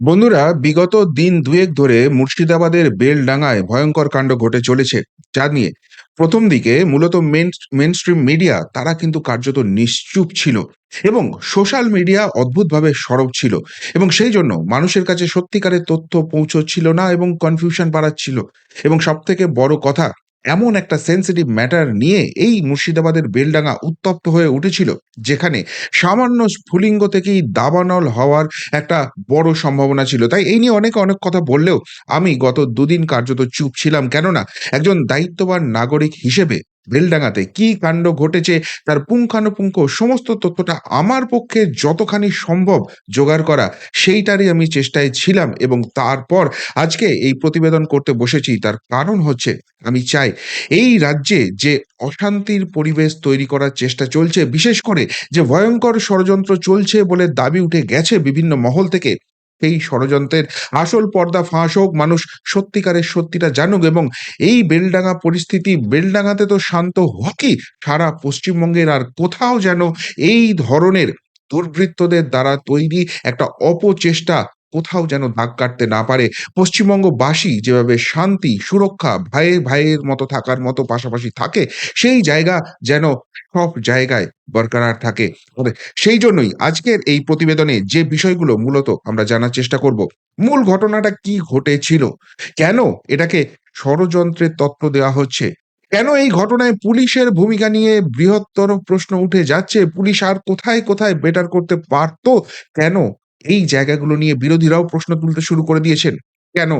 বন্ধুরা, বিগত দিন দুয়েক ধরে মুর্শিদাবাদের বেলডাঙায় ভয়ঙ্কর কাণ্ড ঘটে চলেছে, যা নিয়ে। প্রথম দিকে মূলত মেন মেনস্ট্রিম মিডিয়া তারা কিন্তু কার্যত নিশ্চুপ ছিল এবং সোশ্যাল মিডিয়া অদ্ভুতভাবে সরব ছিল এবং সেই জন্য মানুষের কাছে সত্যিকারের তথ্য পৌঁছচ্ছিল না এবং কনফিউশন বাড়াচ্ছিল। এবং সব থেকে বড় কথা এমন একটা সেন্সিটিভ ম্যাটার নিয়ে এই মুর্শিদাবাদের বেলডাঙ্গা উত্তপ্ত হয়ে উঠেছিল, যেখানে সামান্য স্ফুলিঙ্গ থেকেই দাবানল হওয়ার একটা বড় সম্ভাবনা ছিল। তাই এই নিয়ে অনেকে অনেক কথা বললেও আমি গত দুদিন কার্যত চুপ ছিলাম। কেননা, একজন দায়িত্ববান নাগরিক হিসেবে বেলডাঙাতে কি কাণ্ড ঘটেছে, তার পুঙ্খানুপুঙ্খ সমস্ত তথ্যটা আমার পক্ষে যতখানি সম্ভব জোগাড় করা, সেইটারই আমি চেষ্টায় ছিলাম এবং তারপর আজকে এই প্রতিবেদন করতে বসেছি। তার কারণ হচ্ছে, আমি চাই এই রাজ্যে যে অশান্তির পরিবেশ তৈরি করার চেষ্টা চলছে, বিশেষ করে যে ভয়ঙ্কর ষড়যন্ত্র চলছে বলে দাবি উঠে গেছে বিভিন্ন মহল থেকে সেই ষড়যন্ত্রের আসল পর্দা ফাঁস হোক, মানুষ সত্যিকারের সত্যিটা জানুক এবং এই বেলডাঙ্গা পরিস্থিতি, বেলডাঙ্গাতে তো শান্ত হকি সারা পশ্চিমবঙ্গের আর কোথাও যেন এই ধরনের দুর্বৃত্তদের দ্বারা তৈরি একটা অপচেষ্টা কোথাও যেন দাগ কাটতে না পারে। পশ্চিমবঙ্গবাসী যেভাবে শান্তি, সুরক্ষা ভাইয়ে ভাইয়ের মতো থাকার মতো পাশাপাশি থাকে, সেই জায়গা যেন সব জায়গায় বরকরার থাকে। সেই জন্যই আজকের এই প্রতিবেদনে যে বিষয়গুলো মূলত আমরা জানার চেষ্টা করব, মূল ঘটনাটা কি ঘটেছিল? কেন এটাকে ষড়যন্ত্রের তত্ত্ব দেওয়া হচ্ছে? কেন এই ঘটনায় পুলিশের ভূমিকা নিয়ে বৃহত্তর প্রশ্ন উঠে যাচ্ছে? পুলিশ আর কোথায় কোথায় বেটার করতে পারতো? কেন এই জায়গাগুলো নিয়ে বিরোধীরাও প্রশ্ন তুলতে শুরু করে দিয়েছেন। কেন?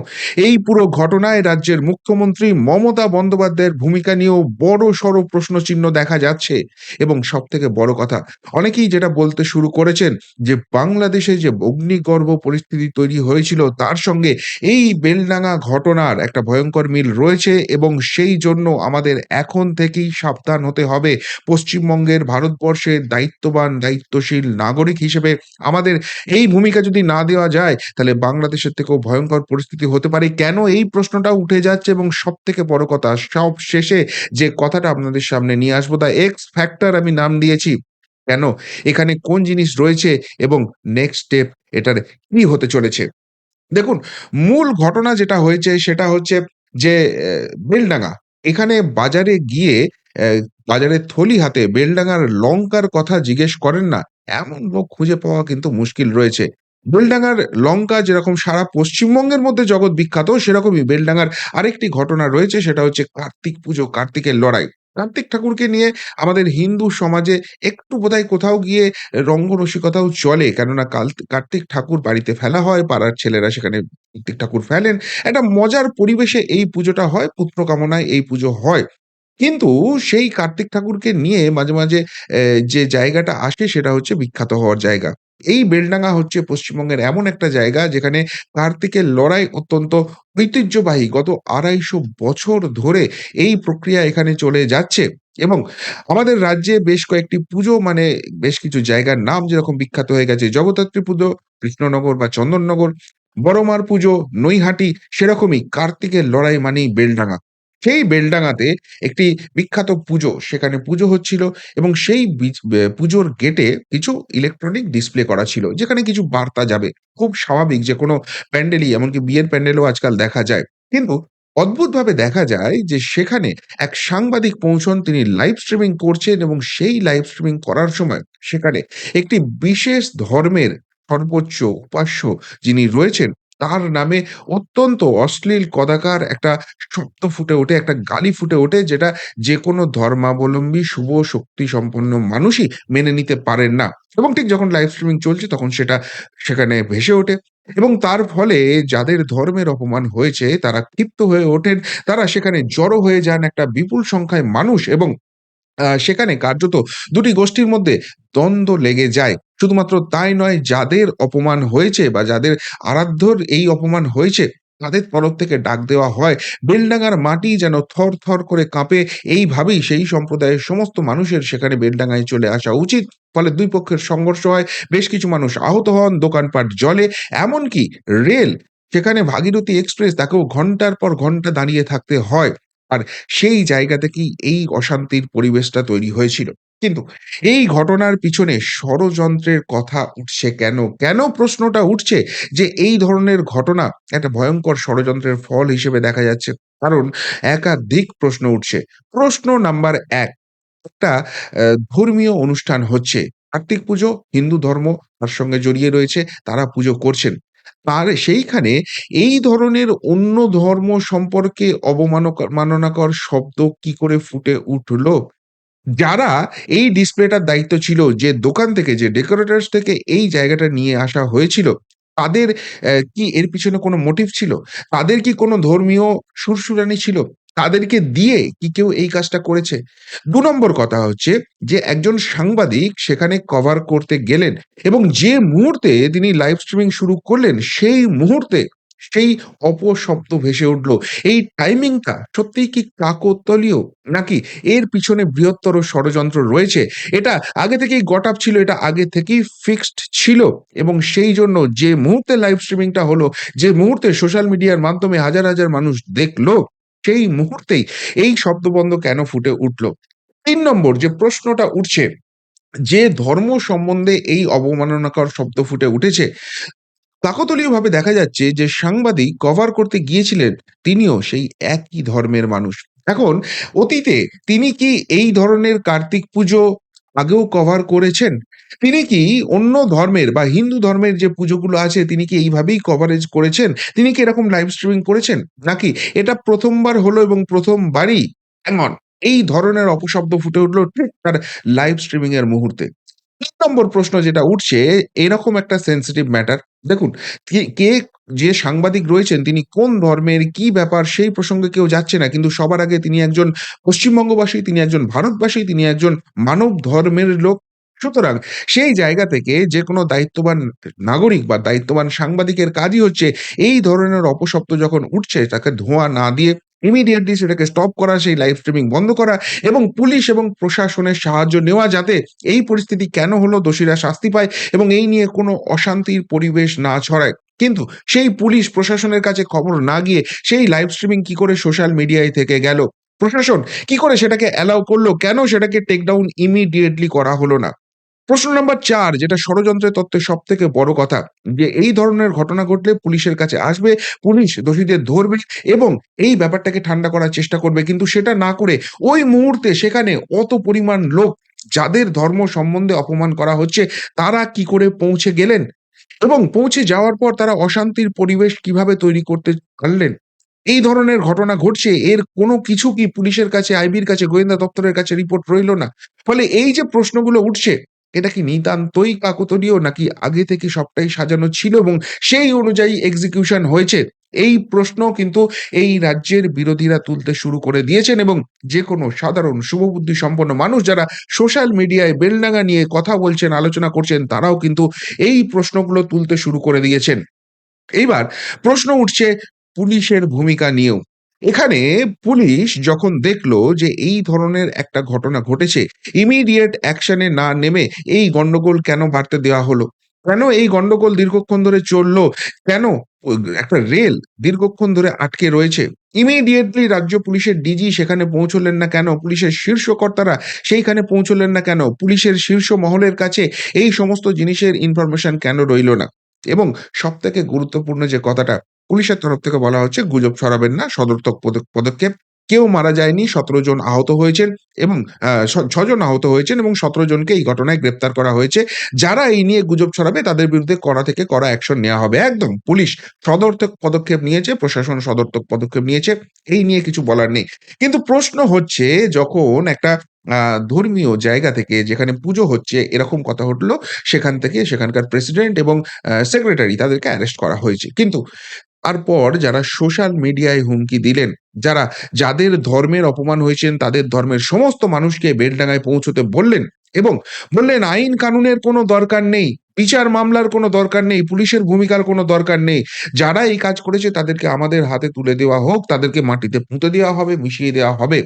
এই পুরো ঘটনায় রাজ্যের মুখ্যমন্ত্রী মমতা বন্দ্যোপাধ্যায়ের ভূমিকা নিয়েও বড় সড় প্রশ্নচিহ্ন দেখা যাচ্ছে। এবং সব থেকে বড় কথা, অনেকেই যেটা বলতে শুরু করেছেন যে, বাংলাদেশে যে অগ্নিগর্ভ পরিস্থিতি তৈরি হয়েছিল, তার সঙ্গে এই বেলডাঙা ঘটনার একটা ভয়ঙ্কর মিল রয়েছে এবং সেই জন্য আমাদের এখন থেকেই সাবধান হতে হবে। পশ্চিমবঙ্গের ভারতবর্ষের দায়িত্ববান, দায়িত্বশীল নাগরিক হিসেবে আমাদের এই ভূমিকা যদি না দেওয়া যায়, তাহলে বাংলাদেশের থেকেও ভয়ঙ্কর পরিস্থিতি হতে পারে কেন এই প্রশ্নটা উঠে যাচ্ছে এবং সব থেকে বড় কথা সব শেষে যে কথাটা আপনাদের সামনে নিয়ে আসব তা এক্স ফ্যাক্টর আমি নাম দিয়েছি। কেন? এখানে কোন জিনিস রয়েছে এবং নেক্সট স্টেপ এটার কি হতে চলেছে? দেখুন মূল ঘটনা যেটা হয়েছে সেটা হচ্ছে যে বেলডাঙ্গা। এখানে বাজারে গিয়ে আহ, বাজারের থলি হাতে বেলডাঙার লঙ্কার কথা জিজ্ঞেস করেন না। এমন লোক খুঁজে পাওয়া কিন্তু মুশকিল রয়েছে। বেলডাঙার লঙ্কা যেরকম সারা পশ্চিমবঙ্গের মধ্যে জগৎ বিখ্যাত, সেরকমই বেলডাঙার আরেকটি ঘটনা রয়েছে, সেটা হচ্ছে কার্তিক পুজো, কার্তিকের লড়াই। কার্তিক ঠাকুরকে নিয়ে আমাদের হিন্দু সমাজে একটু বোধহয় কোথাও গিয়ে রঙ্গরসিকতাও চলে, কেননা কার্তিক ঠাকুর বাড়িতে ফেলা হয়, পাড়ার ছেলেরা সেখানে কার্তিক ঠাকুর ফেলেন। একটা মজার পরিবেশে এই পুজোটা হয়, পুত্র কামনায় এই পুজো হয়। কিন্তু সেই কার্তিক ঠাকুরকে নিয়ে মাঝে মাঝে যে জায়গাটা আসে, সেটা হচ্ছে বিখ্যাত হওয়ার জায়গা। এই বেলডাঙ্গা হচ্ছে পশ্চিমবঙ্গের এমন একটা জায়গা যেখানে কার্তিকের লড়াই অত্যন্ত ঐতিহ্যবাহী। গত আড়াইশো বছর ধরে এই প্রক্রিয়া এখানে চলে যাচ্ছে এবং আমাদের রাজ্যে বেশ কয়েকটি পুজো মানে বেশ কিছু জায়গার নাম যেরকম বিখ্যাত হয়ে গেছে। জগদ্ধাত্রী পুজো, কৃষ্ণনগর বা চন্দননগর, বড়মার পুজো, নৈহাটি, সেরকমই কার্তিকের লড়াই মানেই বেলডাঙ্গা। সেই বেলডাঙ্গাতে একটি বিখ্যাত পুজো, সেখানে পুজো হচ্ছিল এবং সেই পুজোর গেটে কিছু ইলেকট্রনিক ডিসপ্লে করা ছিল, যেখানে কিছু বার্তা যাবে। খুব স্বাভাবিক যে কোনো প্যান্ডেলই, এমনকি বিয়ের প্যান্ডেলও আজকাল দেখা যায়। কিন্তু অদ্ভুতভাবে দেখা যায় যে সেখানে এক সাংবাদিক পৌঁছন, তিনি লাইভ স্ট্রিমিং করছেন এবং সেই লাইভ স্ট্রিমিং করার সময় সেখানে একটি বিশেষ ধর্মের সর্বোচ্চ উপাস্য যিনি রয়েছেন তার নামে অত্যন্ত অশ্লীল, কদাকার একটা শব্দ ফুটে ওঠে, একটা গালি ফুটে ওঠে, যেটা যে কোনো ধর্মাবলম্বী, শুভ শক্তি সম্পন্ন মানুষই মেনে নিতে পারেন না। এবং ঠিক যখন লাইভ স্ট্রিমিং চলছে, তখন সেটা সেখানে ভেসে ওঠে। এবং তার ফলে যাদের ধর্মের অপমান হয়েছে, তারা ক্ষিপ্ত হয়ে ওঠেন, তারা সেখানে জড়ো হয়ে যান একটা বিপুল সংখ্যায় মানুষ এবং সেখানে কার্যত দুটি গোষ্ঠীর মধ্যে দ্বন্দ্ব লেগে যায়। শুধুমাত্র তাই নয়, যাদের অপমান হয়েছে বা যাদের আরাধ্যর এই অপমান হয়েছে, তাদের তরফ থেকে ডাক দেওয়া হয়। বেলডাঙ্গার মাটি যেন থর থর করে কাঁপে, এইভাবেই সেই সম্প্রদায়ের সমস্ত মানুষের সেখানে বেলডাঙ্গায় চলে আসা উচিত। ফলে দুই পক্ষের সংঘর্ষ হয়, বেশ কিছু মানুষ আহত হন, দোকানপাট জলে এমনকি রেল, সেখানে ভাগীরথী এক্সপ্রেস তাকেও ঘণ্টার পর ঘণ্টা দাঁড়িয়ে থাকতে হয়। আর সেই জায়গা থেকেই এই অশান্তির পরিবেশটা তৈরি হয়েছিল কিন্তু এই ঘটনার পিছনে ষড়যন্ত্রের কথা উঠছে কেন? কেন প্রশ্নটা উঠছে যে এই ধরনের ঘটনা একটা ভয়ঙ্কর ষড়যন্ত্রের ফল হিসেবে দেখা যাচ্ছে? কারণ একাধিক প্রশ্ন উঠছে। প্রশ্ন নাম্বার এক একটা ধর্মীয় অনুষ্ঠান হচ্ছে। কার্তিক পুজো, হিন্দু ধর্ম তার সঙ্গে জড়িয়ে রয়েছে। তারা পুজো করছেন। আর সেইখানে এই ধরনের অন্য ধর্ম সম্পর্কে অবমান মাননাকর শব্দ কি করে ফুটে উঠল? যারা এই ডিসপ্লেটার দায়িত্ব ছিল যে দোকান থেকে যে ডেকোরেটরস থেকে এই জায়গাটা নিয়ে আসা হয়েছিল, তাদের কি এর পিছনে কোনো মোটিভ ছিল? তাদের কি কোনো ধর্মীয় সুরসুরানি ছিল? তাদেরকে দিয়ে কি কেউ এই কাজটা করেছে? দু নম্বর কথা হচ্ছে যে একজন সাংবাদিক সেখানে কভার করতে গেলেন এবং যে মুহূর্তে তিনি লাইভ স্ট্রিমিং শুরু করলেন, সেই মুহূর্তে সেই অপশব্দ ভেসে উঠল। এই টাইমিংটা সত্যিই কি কাকতালীয়? নাকি এর পিছনে বৃহত্তর ষড়যন্ত্র রয়েছে? এটা আগে থেকেই গট আপ ছিল, এটা আগে থেকেই ফিক্সড ছিল এবং সেই জন্য যে মুহূর্তে লাইভ স্ট্রিমিংটা হলো, যে মুহূর্তে সোশ্যাল মিডিয়ার মাধ্যমে হাজার, হাজার মানুষ দেখল সেই মুহূর্তেই এই শব্দবন্ধ কেন ফুটে উঠল? তিন নম্বর যে প্রশ্নটা উঠছে, যে ধর্ম সম্বন্ধে এই অবমাননাকর শব্দ ফুটে উঠেছে, কাকতালীয়ভাবে দেখা যাচ্ছে যে সাংবাদিক কভার করতে গিয়েছিলেন, তিনিও সেই একই ধর্মের মানুষ। এখন অতীতে তিনি কি এই ধরনের কার্তিক পুজো আগেও কভার করেছেন? তিনি কি অন্য ধর্মের বা হিন্দু ধর্মের যে পুজোগুলো আছে তিনি কি এইভাবেই কভারেজ করেছেন? তিনি কি এরকম লাইভ স্ট্রিমিং করেছেন? নাকি এটা ১ম বার হলো এবং প্রথমবারই এমন এই ধরনের অপশব্দ ফুটে উঠল তার লাইভ স্ট্রিমিং এর মুহূর্তে? ৩ নম্বর প্রশ্ন যেটা উঠছে এরকম একটা সেনসিটিভ ম্যাটার। দেখুন কে যে সাংবাদিক রয়েছেন তিনি কোন ধর্মের, কি ব্যাপার সেই প্রসঙ্গে কেউ যাচ্ছে না। কিন্তু সবার আগে তিনি একজন পশ্চিমবঙ্গবাসী, তিনি একজন ভারতবাসী, তিনি একজন মানব ধর্মের লোক। সুতরাং সেই জায়গা থেকে যে কোনো দায়িত্ববান নাগরিক বা দায়িত্ববান সাংবাদিকের কাজই হচ্ছে এই ধরনের অপশব্দ যখন উঠছে তাকে ধোঁয়া না দিয়ে ইমিডিয়েটলি সেটাকে স্টপ করা, সেই লাইভ স্ট্রিমিং বন্ধ করা এবং পুলিশ এবং প্রশাসনের সাহায্য নেওয়া যাতে এই পরিস্থিতি কেন হলো দোষীরা শাস্তি পায় এবং এই নিয়ে কোনো অশান্তির পরিবেশ না ছড়ায়। কিন্তু সেই পুলিশ প্রশাসনের কাছে খবর না গিয়ে সেই লাইভ স্ট্রিমিং কি করে সোশ্যাল মিডিয়ায় থেকে গেল? প্রশাসন কি করে সেটাকে অ্যালাও করল কেন সেটাকে টেক ডাউন ইমিডিয়েটলি করা হলো না? প্রশ্ন নাম্বার চার যেটা ষড়যন্ত্রের তত্ত্বের সব থেকে বড় কথা যে এই ধরনের ঘটনা ঘটলে পুলিশের কাছে আসবে, পুলিশ দোষীদের ধরবে এবং এই ব্যাপারটাকে ঠান্ডা করার চেষ্টা করবে। কিন্তু সেটা না করে ওই মুহূর্তে সেখানে অত পরিমাণ লোক যাদের ধর্ম সম্বন্ধে অপমান করা হচ্ছে তারা কি করে পৌঁছে গেলেন? এবং পৌঁছে যাওয়ার পর তারা অশান্তির পরিবেশ কীভাবে তৈরি করতে পারলেন? এই ধরনের ঘটনা ঘটছে এর কোনো কিছু কি পুলিশের কাছে, আইবির কাছে, গোয়েন্দা দপ্তরের কাছে রিপোর্ট রইল না? ফলে এই যে প্রশ্নগুলো উঠছে এটা কি নিতান্তই কাকতালীয় নাকি আগে থেকে সবটাই সাজানো ছিল এবং সেই অনুযায়ী এক্সিকিউশন হয়েছে? এই প্রশ্ন কিন্তু এই রাজ্যের বিরোধীরা তুলতে শুরু করে দিয়েছেন এবং যে কোনো সাধারণ শুভবুদ্ধি সম্পন্ন মানুষ যারা সোশ্যাল মিডিয়ায় বেলডাঙ্গা নিয়ে কথা বলছেন, আলোচনা করছেন তারাও কিন্তু এই প্রশ্নগুলো তুলতে শুরু করে দিয়েছেন। এইবার প্রশ্ন উঠছে পুলিশের ভূমিকা নিয়েও। এখানে পুলিশ যখন দেখল যে এই ধরনের একটা ঘটনা ঘটেছে, ইমিডিয়েট অ্যাকশন না নেমে এই গন্ডগোল কেন বাড়তে দেওয়া হলো? কেন এই গন্ডগোল দীর্ঘক্ষণ ধরে চলল? কেন একটা রেল দীর্ঘক্ষণ ধরে আটকে রয়েছে? ইমিডিয়েটলি রাজ্য পুলিশের ডিজি সেখানে পৌঁছলেন না কেন? পুলিশের শীর্ষ কর্তারা সেইখানে পৌঁছলেন না কেন? পুলিশের শীর্ষ মহলের কাছে এই সমস্ত জিনিসের ইনফরমেশন কেন রইল না? এবং সবথেকে গুরুত্বপূর্ণ যে কথাটা পুলিশের তরফ থেকে বলা হচ্ছে গুজব ছড়াবেন না, সদর্থক পদ পদক্ষেপ। কেউ মারা যায়নি, ১৭ জন আহত হয়েছেন এবং আ ছ ৬ জন আহত হয়েছেন এবং ১৭ জনকে এই ঘটনায় গ্রেপ্তার করা হয়েছে। যারা এই নিয়ে গুজব ছড়াবে তাদের বিরুদ্ধে কড়া থেকে কড়া অ্যাকশন নেওয়া হবে। একদম পুলিশ সদর্থক পদক্ষেপ নিয়েছে, প্রশাসন সদর্থক পদক্ষেপ নিয়েছে। এই নিয়ে কিছু বলার নেই। কিন্তু প্রশ্ন হচ্ছে যখন একটা ধর্মীয় জায়গা থেকে যেখানে পুজো হচ্ছে এরকম কথা উঠল, সেখান থেকে সেখানকার প্রেসিডেন্ট এবং সেক্রেটারি তাদেরকে অ্যারেস্ট করা হয়েছে। কিন্তু তারপর যারা সোশ্যাল মিডিয়ায় হুমকি দিলেন, যারা যাদের ধর্মের অপমান হয়েছেন তাদের ধর্মের সমস্ত মানুষকে বেলডাঙায় পৌঁছতে বললেন এবং বললেন আইন কানুনের কোনো দরকার নেই, বিচার মামলার কোনো দরকার নেই, পুলিশের ভূমিকার কোনো দরকার নেই। যারা এই কাজ করেছে তাদেরকে আমাদের হাতে তুলে দেওয়া হোক, তাদেরকে মাটিতে পুঁতে দেওয়া হবে, মিশিয়ে দেওয়া হবে।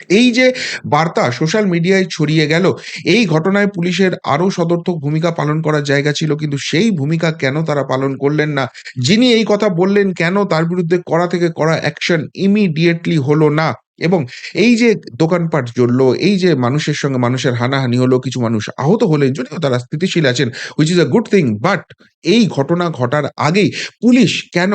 এই যে বার্তা সোশ্যাল মিডিয়ায় ছড়িয়ে গেল, এই ঘটনায় পুলিশের আরও সদর্থক ভূমিকা পালন করার জায়গা ছিল কিন্তু সেই ভূমিকা কেন তারা পালন করলেন না? যিনি এই কথা বললেন কেন তার বিরুদ্ধে কড়া থেকে কড়া অ্যাকশন ইমিডিয়েটলি হলো না? এবং এই যে দোকানপাট জ্বললো, এই যে মানুষের সঙ্গে মানুষের হানাহানি হলো, কিছু মানুষ আহত হলেন, যদিও তারা স্থিতিশীল আছেন, which is a good thing but এই ঘটনা ঘটার আগেই পুলিশ কেন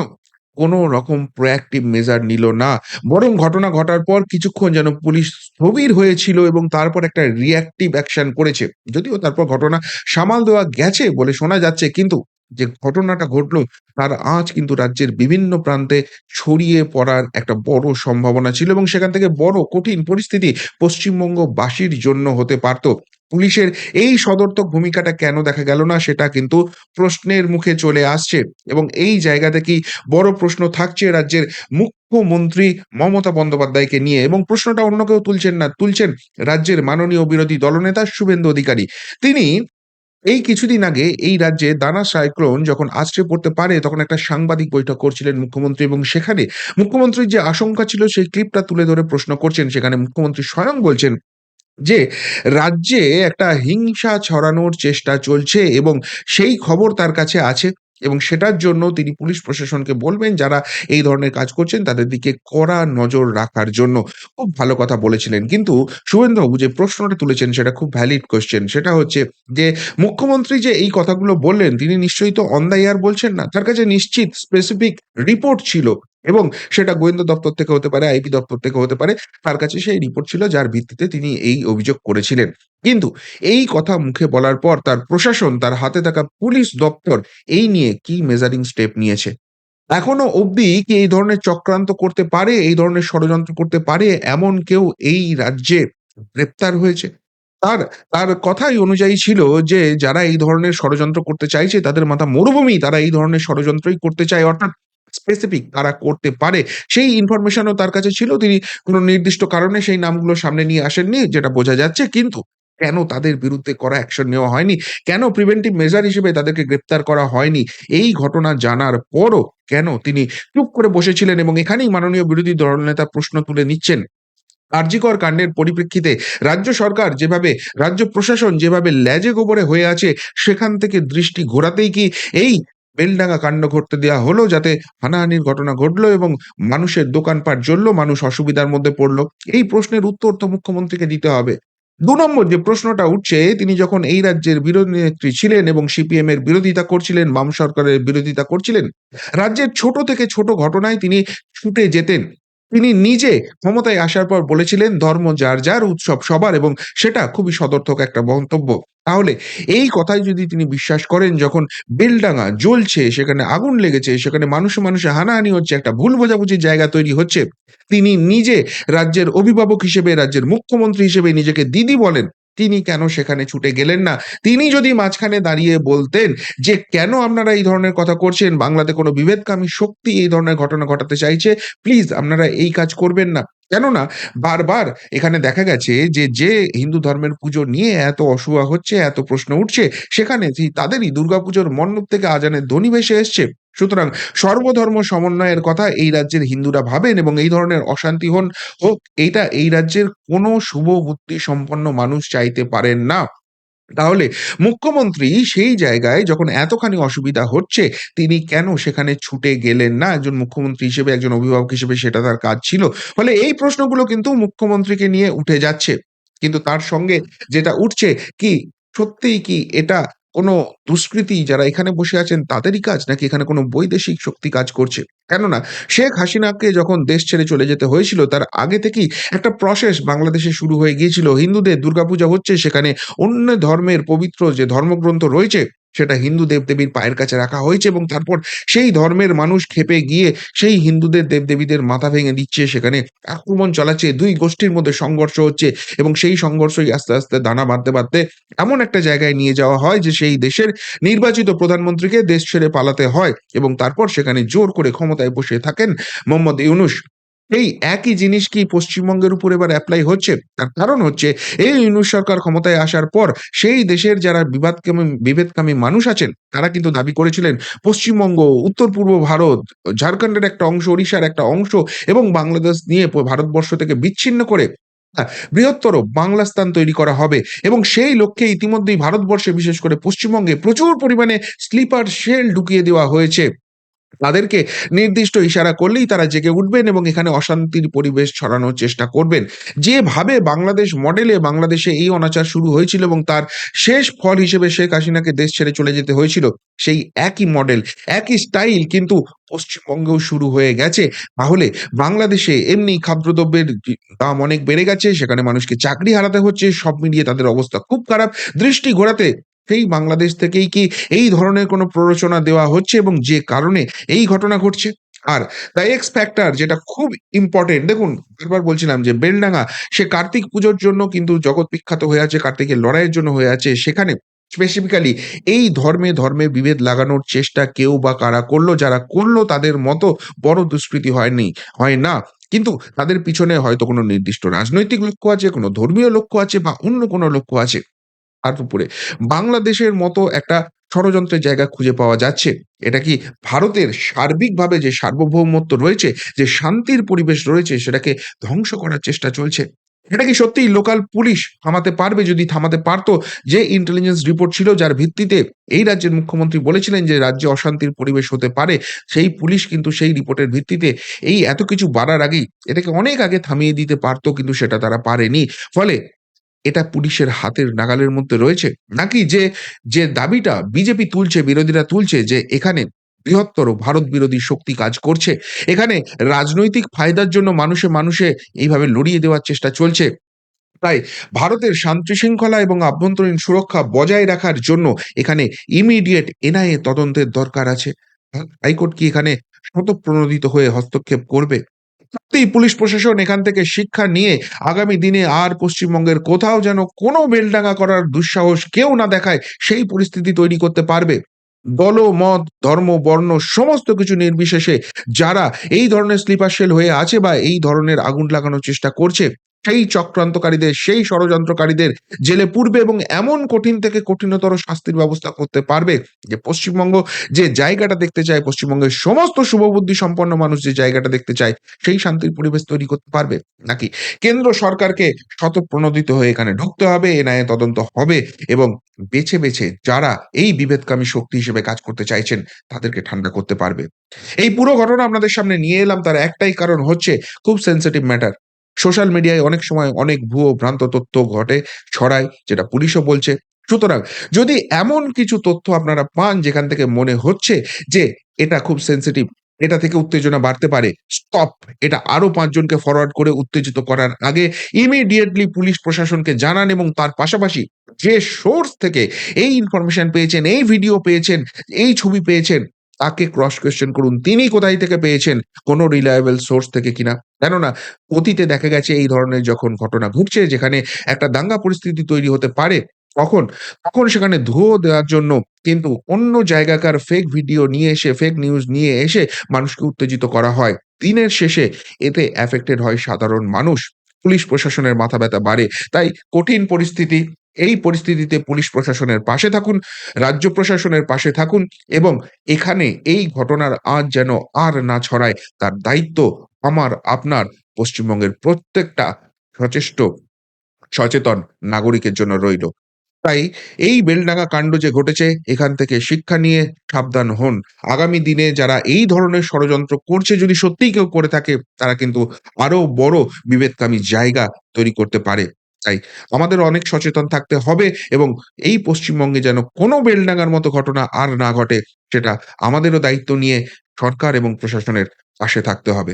কোনো রকম proactive মেজার নিল না? বরং ঘটনা ঘটার পর কিছুক্ষণ যেন পুলিশ স্থবির হয়েছিল এবং তারপর একটা রিয়াক্টিভ অ্যাকশন করেছে। যদিও তারপর ঘটনা সামাল দেওয়া গেছে বলে শোনা যাচ্ছে, কিন্তু যে ঘটনাটা ঘটলো তার আঁচ কিন্তু রাজ্যের বিভিন্ন প্রান্তে ছড়িয়ে পড়ার একটা বড় সম্ভাবনা ছিল এবং সেখান থেকে বড় কঠিন পরিস্থিতি পশ্চিমবঙ্গবাসীর জন্য হতে পারত। পুলিশের এই সদর্থক ভূমিকাটা কেন দেখা গেল না সেটা কিন্তু প্রশ্নের মুখে চলে আসছে এবং এই জায়গা থেকেই বড় প্রশ্ন থাকছে রাজ্যের মুখ্যমন্ত্রী মমতা বন্দ্যোপাধ্যায়কে নিয়ে এবং প্রশ্নটা অন্য কেউ তুলছেন না, তুলছেন রাজ্যের মাননীয় বিরোধী দলনেতা শুভেন্দু অধিকারী। তিনি এই কিছুদিন আগে এই রাজ্যে দানা সাইক্লোন যখন আছড়ে পড়তে পারে, তখন একটা সাংবাদিক বৈঠক করছিলেন মুখ্যমন্ত্রী এবং সেখানে মুখ্যমন্ত্রীর যে আশঙ্কা ছিল সেই ক্লিপটা তুলে ধরে প্রশ্ন করছেন। সেখানে মুখ্যমন্ত্রী স্বয়ং বলছেন যে, রাজ্যে একটা হিংসা ছড়ানোর চেষ্টা চলছে এবং সেই খবর তার কাছে আছে। এবং সেটার জন্য তিনি পুলিশ প্রশাসনকে বলবেন, যারা এই ধরনের কাজ করছেন তাদের দিকে কড়া নজর রাখার জন্য। খুব ভালো কথা বলেছিলেন। কিন্তু শুভেন্দুবাবু যে প্রশ্নটা তুলেছেন সেটা খুব ভ্যালিড কোয়েশ্চেন। সেটা হচ্ছে যে, মুখ্যমন্ত্রী যে এই কথাগুলো বললেন, তিনি নিশ্চয়ই তো অন দ্য ইয়ার বলছেন না। তার কাছে নিশ্চিত স্পেসিফিক রিপোর্ট ছিল এবং সেটা গোয়েন্দা দপ্তর থেকে হতে পারে, আইবি দপ্তর থেকে হতে পারে। তার কাছে সেই রিপোর্ট ছিল যার ভিত্তিতে তিনি এই অভিযোগ করেছিলেন। কিন্তু এই কথা মুখে বলার পর তার প্রশাসন, তার হাতে থাকা পুলিশ দপ্তর এই নিয়ে কি মেজারিং স্টেপ নিয়েছে? এখনও অবধি কি এই ধরনের চক্রান্ত করতে পারে, এই ধরনের ষড়যন্ত্র করতে পারে এমন কেউ এই রাজ্যে গ্রেপ্তার হয়েছে? তার তার কথাই অনুযায়ী ছিল যে যারা এই ধরনের ষড়যন্ত্র করতে চাইছে তাদের মাথা মরুভূমি, তারা এই ধরনের ষড়যন্ত্রই করতে চায় অর্থাৎ স্পেসিফিক তারা করতে পারে। সেই ইনফরমেশনও তার কাছে ছিল। তিনি কোনো নির্দিষ্ট কারণে সেই নামগুলো সামনে নিয়ে আসেননি, যেটা বোঝা যাচ্ছে। কিন্তু কেন তাদের বিরুদ্ধে করা অ্যাকশন নেওয়া হয়নি? কেন প্রিভেন্টিভ মেজার হিসেবে তাদেরকে গ্রেপ্তার করা হয়নি? এই ঘটনা জানার পরও কেন তিনি চুপ করে বসেছিলেন এবং এখানেই মাননীয় বিরোধী দলনেতা প্রশ্ন তুলে নিচ্ছেন। আরজিকর কাণ্ডের পরিপ্রেক্ষিতে রাজ্য সরকার যেভাবে, রাজ্য প্রশাসন যেভাবে ল্যাজে গোবরে হয়ে আছে, সেখান থেকে দৃষ্টি ঘোরাতেই কি এই বেলডাঙ্গা কাণ্ড ঘটতে দেওয়া হলো যাতে হানাহানির ঘটনা ঘটলো এবং মানুষের দোকানপাট জ্বললো, মানুষ অসুবিধার মধ্যে পড়ল? এই প্রশ্নের উত্তর তো মুখ্যমন্ত্রীকে দিতে হবে। দু নম্বর যে প্রশ্নটা উঠছে তিনি যখন এই রাজ্যের বিরোধী নেত্রী ছিলেন এবং সিপিএম এর বিরোধিতা করছিলেন, বাম সরকারের বিরোধিতা করছিলেন, রাজ্যের ছোট থেকে ছোট ঘটনায় তিনি ছুটে যেতেন। তিনি নিজে ক্ষমতায় আসার পর বলেছিলেন ধর্ম যার, যার উৎসব সবার এবং সেটা খুবই সদর্থক একটা মন্তব্য। তাহলে এই কথাই যদি তিনি বিশ্বাস করেন যখন বেলডাঙ্গা জ্বলছে, সেখানে আগুন লেগেছে, সেখানে মানুষে, মানুষে হানাহানি হচ্ছে, একটা ভুল বোঝাবুঝির জায়গা তৈরি হচ্ছে। তিনি নিজে রাজ্যের অভিভাবক হিসেবে, রাজ্যের মুখ্যমন্ত্রী হিসেবে নিজেকে দিদি বলেন। তিনি কেন সেখানে ছুটে গেলেন না? তিনি যদি মাঝখানে দাঁড়িয়ে বলতেন যে, "কেন আপনারা এই ধরনের কথা করছেন? বাংলাতে কোনো বিভেদকামী শক্তি এই ধরনের ঘটনা ঘটাতে চাইছে। প্লিজ আপনারা এই কাজ করবেন না।" কেননা বারবার এখানে দেখা গেছে যে, যে হিন্দু ধর্মের পুজো নিয়ে এত অসুয়া হচ্ছে, এত প্রশ্ন উঠছে, সেখানে তাদেরই দুর্গাপুজোর মণ্ডপ থেকে আজানের ধ্বনি ভেসে এসছে। সুতরাং সর্বধর্ম সমন্বয়ের কথা এই রাজ্যের হিন্দুরা ভাবেন এবং এই ধরনের অশান্তি হন হোক এইটা এই রাজ্যের কোনো শুভ বুদ্ধি সম্পন্ন মানুষ চাইতে পারেন না। তাহলে মুখ্যমন্ত্রী সেই জায়গায় যখন এতখানি অসুবিধা হচ্ছে, তিনি কেন সেখানে ছুটে গেলেন না? একজন মুখ্যমন্ত্রী হিসেবে, একজন অভিভাবক হিসেবে সেটা তার কাজ ছিল। ফলে এই প্রশ্নগুলো কিন্তু মুখ্যমন্ত্রীকে নিয়ে উঠে যাচ্ছে। কিন্তু তার সঙ্গে যেটা উঠছে কি সত্যিই কি এটা কোনো দুষ্কৃতী যারা এখানে বসে আছেন, তাদেরই কাজ? নাকি এখানে কোনো বৈদেশিক শক্তি কাজ করছে? কেননা, শেখ হাসিনাকে যখন দেশ ছেড়ে চলে যেতে হয়েছিল, তার আগে থেকেই একটা প্রসেস বাংলাদেশে শুরু হয়ে গিয়েছিল। হিন্দুদের দুর্গাপূজা হচ্ছে, সেখানে অন্য ধর্মের পবিত্র যে ধর্মগ্রন্থ রয়েছে সেটা হিন্দু দেবদেবীর পায়ের কাছে রাখা হয়েছে এবং তারপর সেই ধর্মের মানুষ ক্ষেপে গিয়ে সেই হিন্দুদের দেবদেবীদের মাথা ভেঙে দিচ্ছে, সেখানে আক্রমণ চালাচ্ছে, দুই গোষ্ঠীর মধ্যে সংঘর্ষ হচ্ছে এবং সেই সংঘর্ষই আস্তে, আস্তে দানা বাঁধতে, বাঁধতে এমন একটা জায়গায় নিয়ে যাওয়া হয় যে সেই দেশের নির্বাচিত প্রধানমন্ত্রীকে দেশ ছেড়ে পালাতে হয় এবং তারপর সেখানে জোর করে ক্ষমতায় বসে থাকেন মোহাম্মদ ইউনূস। এই একই জিনিস কি পশ্চিমবঙ্গের উপর এবার অ্যাপ্লাই হচ্ছে? তার কারণ হচ্ছে এই ইউনূস সরকার ক্ষমতায় আসার পর সেই দেশের যারা বিবাদকামী বিভেদকামী মানুষ আছেন তারা কিন্তু দাবি করেছিলেন পশ্চিমবঙ্গ, উত্তর-পূর্ব ভারত, ঝাড়খণ্ডের একটা অংশ, ওড়িশার একটা অংশ এবং বাংলাদেশ নিয়ে ভারতবর্ষ থেকে বিচ্ছিন্ন করে বৃহত্তর বাংলাস্তান তৈরি করা হবে এবং সেই লক্ষ্যে ইতিমধ্যেই ভারতবর্ষে বিশেষ করে পশ্চিমবঙ্গে প্রচুর পরিমাণে স্লিপার সেল ঢুকিয়ে দেওয়া হয়েছে। তাদেরকে নির্দিষ্ট ইশারা করলেই তারা জেগে উঠবেন এবং এখানে অশান্তির পরিবেশ ছড়ানোর চেষ্টা করবেন। যেভাবে বাংলাদেশ মডেলে বাংলাদেশে এই অনাচার শুরু হয়েছিল এবং তার শেষ ফল হিসেবে শেখ হাসিনাকে দেশ ছেড়ে চলে যেতে হয়েছিল, সেই একই মডেল, একই স্টাইল কিন্তু পশ্চিমবঙ্গেও শুরু হয়ে গেছে। তাহলে বাংলাদেশে এমনি খাদ্যদ্রব্যের দাম অনেক বেড়ে গেছে, সেখানে মানুষকে চাকরি হারাতে হচ্ছে, সব মিলিয়ে তাদের অবস্থা খুব খারাপ। দৃষ্টি ঘোরাতে সেই বাংলাদেশ থেকেই কি এই ধরনের কোনো প্ররোচনা দেওয়া হচ্ছে এবং যে কারণে এই ঘটনা ঘটছে? আর দ্য এক্স ফ্যাক্টর যেটা খুব ইম্পর্টেন্ট দেখুন বারবার বলছিলাম যে বেলডাঙ্গা সে কার্তিক পুজোর জন্য কিন্তু জগৎ বিখ্যাত হয়ে আছে, কার্তিকের লড়াইয়ের জন্য হয়ে আছে। সেখানে স্পেসিফিক্যালি এই ধর্মে, ধর্মে বিভেদ লাগানোর চেষ্টা কেউ বা কারা করল, যারা করল তাদের মতো বড় দুষ্কৃতী হয়নি হয় না। কিন্তু তাদের পিছনে হয়তো কোনো নির্দিষ্ট রাজনৈতিক লক্ষ্য আছে, কোনো ধর্মীয় লক্ষ্য আছে বা অন্য কোনো লক্ষ্য আছে। তার উপরে বাংলাদেশের মতো একটা ষড়যন্ত্রের জায়গা খুঁজে পাওয়া যাচ্ছে। এটা কি ভারতের সার্বিকভাবে যে সার্বভৌমত্ব রয়েছে, যে শান্তির পরিবেশ রয়েছে সেটাকে ধ্বংস করার চেষ্টা চলছে। এটা কি সত্যিই লোকাল পুলিশ থামাতে পারবে? যদি থামাতে পারত, যে ইন্টেলিজেন্স রিপোর্ট ছিল যার ভিত্তিতে এই রাজ্যের মুখ্যমন্ত্রী বলেছিলেন যে রাজ্যে অশান্তির পরিবেশ হতে পারে, সেই পুলিশ কিন্তু সেই রিপোর্টের ভিত্তিতে এই এত কিছু বাড়ার আগেই এটাকে অনেক আগে থামিয়ে দিতে পারত কিন্তু সেটা তারা পারেনি। ফলে এটা পুলিশের হাতের নাগালের মধ্যে রয়েছে? নাকি যে, যে দাবিটা বিজেপি তুলছে, বিরোধীরা তুলছে যে এখানে বৃহত্তর ভারত বিরোধী শক্তি কাজ করছে। এখানে রাজনৈতিক ফায়দার জন্য মানুষে, মানুষে এইভাবে লড়িয়ে দেওয়ার চেষ্টা চলছে। তাই ভারতের শান্তি শৃঙ্খলা এবং আভ্যন্তরীণ সুরক্ষা বজায় রাখার জন্য এখানে ইমিডিয়েট এনআইএ তদন্তের দরকার আছে। হাইকোর্ট কি এখানে স্বতঃপ্রণোদিত হয়ে হস্তক্ষেপ করবে? সত্যিই পুলিশ প্রশাসন এখান থেকে শিক্ষা নিয়ে আগামী দিনে আর পশ্চিমবঙ্গের কোথাও যেন কোনো বেলডাঙ্গা করার দুঃসাহস কেউ না দেখায়, সেই পরিস্থিতি তৈরি করতে পারবে। দল, মত, ধর্ম, বর্ণ সমস্ত কিছু নির্বিশেষে যারা এই ধরনের স্লিপার সেল হয়ে আছে বা এই ধরনের আগুন লাগানোর চেষ্টা করছে, সেই চক্রান্তকারীদের, সেই ষড়যন্ত্রকারীদের জেলে পূর্বে এবং এমন কঠিন থেকে কঠিনতর শাস্তির ব্যবস্থা করতে পারবে যে পশ্চিমবঙ্গ যে জায়গাটা দেখতে চায়, পশ্চিমবঙ্গের সমস্ত শুভবুদ্ধি সম্পন্ন মানুষ যে জায়গাটা দেখতে চায়, সেই শান্তির পরিবেশ তৈরি করতে পারবে? নাকি কেন্দ্র সরকারকে স্বতঃপ্রণোদিত হয়ে এখানে ঢুকতে হবে, এনআইএ তদন্ত হবে এবং বেছে, বেছে যারা এই বিভেদকামী শক্তি হিসেবে কাজ করতে চাইছেন, তাদেরকে ঠান্ডা করতে পারবে? এই পুরো ঘটনা আপনাদের সামনে নিয়ে এলাম তার একটাই কারণ হচ্ছে খুব সেন্সিটিভ ম্যাটার। সোশ্যাল মিডিয়ায় অনেক সময় অনেক ভুয়ো ভ্রান্ত তথ্য ঘটে, ছড়ায় যেটা পুলিশও বলছে। সুতরাং যদি এমন কিছু তথ্য আপনারা পান যেখান থেকে মনে হচ্ছে যে এটা খুব সেনসিটিভ, এটা থেকে উত্তেজনা বাড়তে পারে, স্টপ! এটা আরও ৫ জনকে ফরওয়ার্ড করে উত্তেজিত করার আগে ইমিডিয়েটলি পুলিশ প্রশাসনকে জানান এবং তার পাশাপাশি যে সোর্স থেকে এই ইনফরমেশন পেয়েছেন, এই ভিডিও পেয়েছেন, এই ছবি পেয়েছেন, তাকে ক্রস কোয়েশ্চেন করুন। তিনি কোথায় থেকে পেয়েছেন? কোনো রিলায়েবল সোর্স থেকে কিনা? কেননা অতীতে দেখা গেছে এই ধরনের যখন ঘটনা ঘটছে যেখানে একটা দাঙ্গা পরিস্থিতি তৈরি হতে পারে, তখন, তখন সেখানে ধুয়ো দেওয়ার জন্য কিন্তু অন্য জায়গাকার ফেক ভিডিও নিয়ে এসে, ফেক নিউজ নিয়ে এসে মানুষকে উত্তেজিত করা হয়। দিনের শেষে এতে অ্যাফেক্টেড হয় সাধারণ মানুষ। পুলিশ প্রশাসনের মাথা ব্যথা বাড়ে। তাই কঠিন পরিস্থিতি, এই পরিস্থিতিতে পুলিশ প্রশাসনের পাশে থাকুন, রাজ্য প্রশাসনের পাশে থাকুন এবং এখানে এই ঘটনার আঁচ যেন আর না ছড়ায় তার দায়িত্ব আমার, আপনার, পশ্চিমবঙ্গের প্রত্যেকটা সচেষ্ট, সচেতন নাগরিকের জন্য রইল। তাই এই বেলডাঙ্গা কাণ্ড যে ঘটেছে এখান থেকে শিক্ষা নিয়ে সাবধান হন। আগামী দিনে যারা এই ধরনের ষড়যন্ত্র করছে যদি সত্যিই কেউ করে থাকে তারা কিন্তু আরও বড় বিভেদকামী জায়গা তৈরি করতে পারে। তাই আমাদের অনেক সচেতন থাকতে হবে এবং এই পশ্চিমবঙ্গে যেন কোনো বেলডাঙ্গার মতো ঘটনা আর না ঘটে সেটা আমাদেরও দায়িত্ব নিয়ে সরকার এবং প্রশাসনের পাশে থাকতে হবে।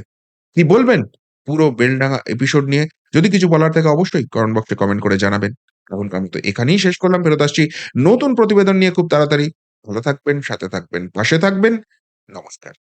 কি বলবেন পুরো বেলডাঙ্গা এপিসোড নিয়ে? যদি কিছু বলার থাকে অবশ্যই কমেন্ট বক্সে কমেন্ট করে জানাবেন। এখনকার মতো এখানেই শেষ করলাম। ফেরত আসছি নতুন প্রতিবেদন নিয়ে খুব তাড়াতাড়ি। ভালো থাকবেন, সাথে থাকবেন, পাশে থাকবেন। নমস্কার।